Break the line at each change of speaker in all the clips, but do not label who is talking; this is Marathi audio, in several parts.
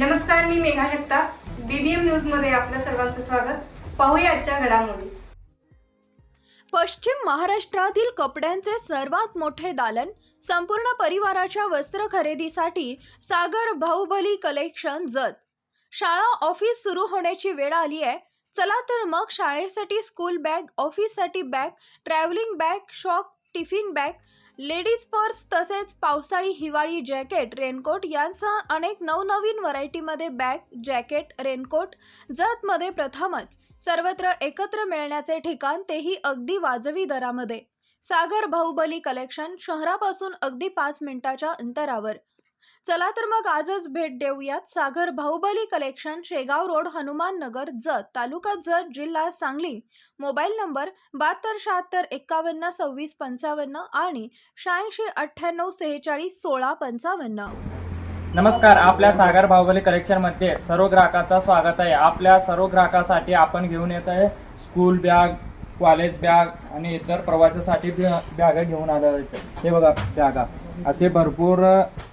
मी मेघा जगताप. बीबीएम न्यूजमध्ये आपलं सर्वांचं स्वागत. पाहूया आजच्या घडामोडी.
पश्चिम महाराष्ट्रातील कपड्यांचे सर्वात मोठे दालन संपूर्ण परिवाराच्या वस्त्र खरेदीसाठी सागर बाहुबली कलेक्शन जत. शाळा ऑफिस सुरू होण्याची वेळ आली आहे. चला तर मग शाळेसाठी स्कूल बॅग ऑफिससाठी बॅग ट्रॅव्हलिंग बॅग शॉक टिफिन बॅग लेडीज पर्स तसेच पावसाळी हिवाळी जॅकेट रेनकोट यांसह अनेक नवनवीन व्हरायटीमध्ये बॅग जॅकेट रेनकोट जतमध्ये प्रथमच. सर्वत्र एकत्र मिळण्याचे ठिकाण तेही अगदी वाजवी दरामध्ये. सागर बाहुबली कलेक्शन शहरापासून अगदी पाच मिनिटाच्या अंतरावर. चला तर मग आजच भेट देऊयात. सागर बाहुबली कलेक्शन शेगाव रोड हनुमान नगर जत तालुका जत जिल्हा सांगली. मोबाईल नंबर बहात्तर शहात्तर एक्कावन्न सव्वीस पंचावन्न आणि शहाऐंशी अठ्ठ्याण्णव सेहेचाळीस सोळा पंचावन्न.
नमस्कार आपल्या सागर बाहुबली कलेक्शनमध्ये सर्व ग्राहकाचं स्वागत आहे. आपल्या सर्व ग्राहकासाठी आपण घेऊन येत आहे. स्कूल बॅग कॉलेज बॅग आणि इतर प्रवासासाठी बॅगा घेऊन आलो हे बघा बॅगा. असे भरपूर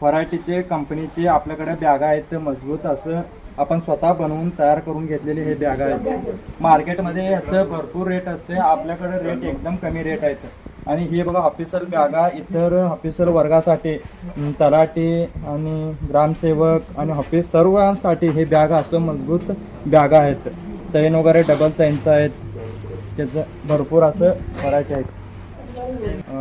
व्हरायटीचे कंपनीचे आपल्याकडे बॅगा आहेत मजबूत असं आपण स्वतः बनवून तयार करून घेतलेले हे बॅगा आहेत. मार्केटमध्ये ह्याचं भरपूर रेट असते. आपल्याकडे रेट एकदम कमी रेट आहेत. आणि हे बघा ऑफिसर बॅगा इतर ऑफिसर वर्गासाठी तलाटी तलाठी आणि ग्रामसेवक आणि ऑफिस सर्वांसाठी हे बॅग असं मजबूत बॅगा आहेत. चैन वगैरे डबल चैनचं आहेत. त्याचं भरपूर असं व्हरायटी आहेत.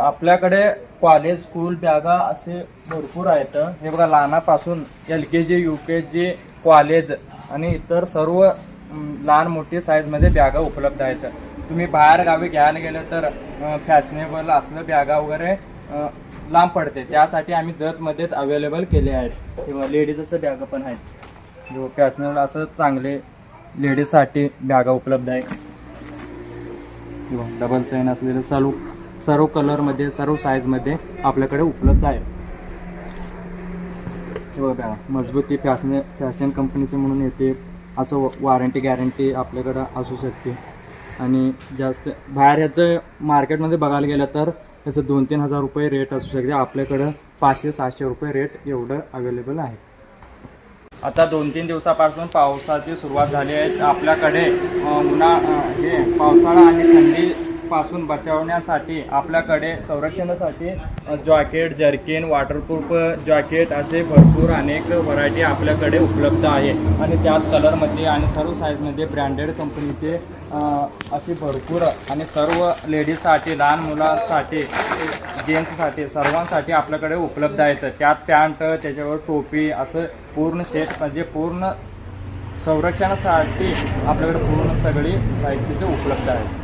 आपल्याकडे कॉलेज स्कूल बॅगा असे भरपूर आहेत. हे बघा लहानापासून L K G U K G college आणि इतर सर्व लहान मोठी साईजमध्ये बॅगा उपलब्ध आहेत. तुम्ही बाहेर गावी घ्यायला गेलं तर फॅशनेबल असलं बॅगा वगैरे लांब पडते. त्यासाठी आम्ही जतमध्येच अवेलेबल केले आहेत. किंवा लेडीजचं बॅगा पण आहेत. जो फॅशनेबल असं चांगले लेडीजसाठी बॅगा उपलब्ध आहे. किंवा डबल चैन असलेलं चालू सर्व कलरमध्ये सर्व साईजमध्ये आपल्याकडे उपलब्ध आहे. हे बघा मजबूती फॅशन फॅशन कंपनीचे म्हणून येते. असं वॉरंटी गॅरंटी आपल्याकडं असू शकते. आणि जास्त बाहेर ह्याचं मार्केटमध्ये बघायला गेलं तर त्याचं दोन तीन हजार रुपये रेट असू शकते. आपल्याकडं पाचशे सहाशे रुपये रेट एवढं अवेलेबल आहे. आता दोन तीन दिवसापासून पावसाची सुरुवात झाली आहे. आपल्याकडे उन्हा हे पावसाळा आणि थंडी पासून बचावण्यासाठी आपल्याकडे संरक्षणासाठी जॉकेट जर्किन वॉटरप्रूफ जॉकेट असे भरपूर अनेक व्हरायटी आपल्याकडे उपलब्ध आहे. आणि त्यात कलरमध्ये आणि सर्व साईजमध्ये ब्रँडेड कंपनीचे असे भरपूर आणि सर्व लेडीजसाठी लहान मुलांसाठी जेंट्ससाठी सर्वांसाठी आपल्याकडे उपलब्ध आहेत. त्यात पॅन्ट त्याच्यावर टोपी असं पूर्ण सेट म्हणजे पूर्ण संरक्षणासाठी आपल्याकडे पूर्ण सगळी साहित्याचे उपलब्ध आहे